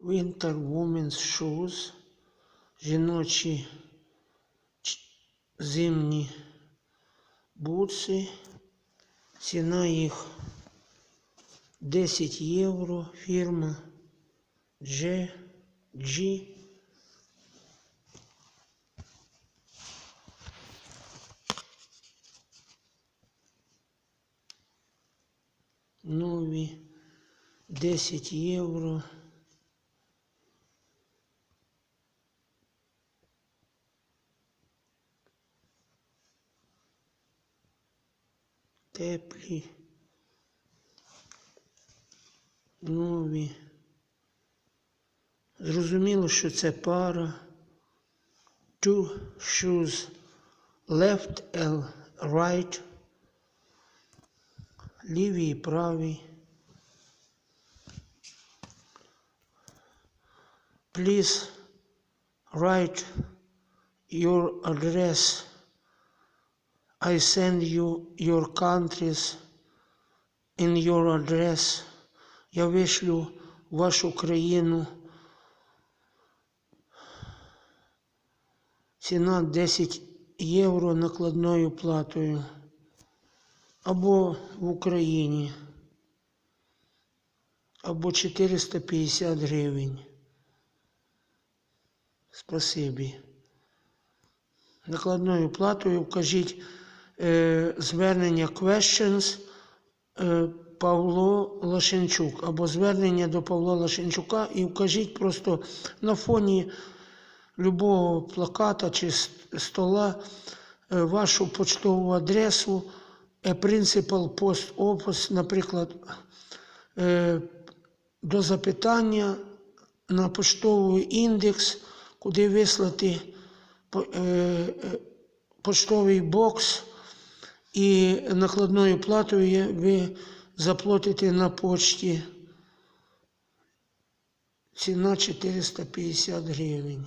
Winter Women's Shoes. Жіночі зимні бутси. Ціна їх 10 євро. Фірма G. G. Нові 10 євро. Теплі. Нові. Зрозуміло, що це пара. Two shoes left and right. Лівий і правий. Please write your address. I send you your countries in your address. Я вишлю вашу країну. Ціна 10 євро накладною платою. Або в Україні. Або 450 гривень. Спасибі. Накладною платою вкажіть звернення questions е, Павло Лашенчук або звернення до Павла Лашенчука і вкажіть просто на фоні любого плаката чи стола е, вашу почтову адресу, е, Principal Post Office, наприклад, е, до запитання на поштовий індекс, куди вислати по- е, е, поштовий бокс і накладною платою ви заплатите на почті. Ціна 450 гривень.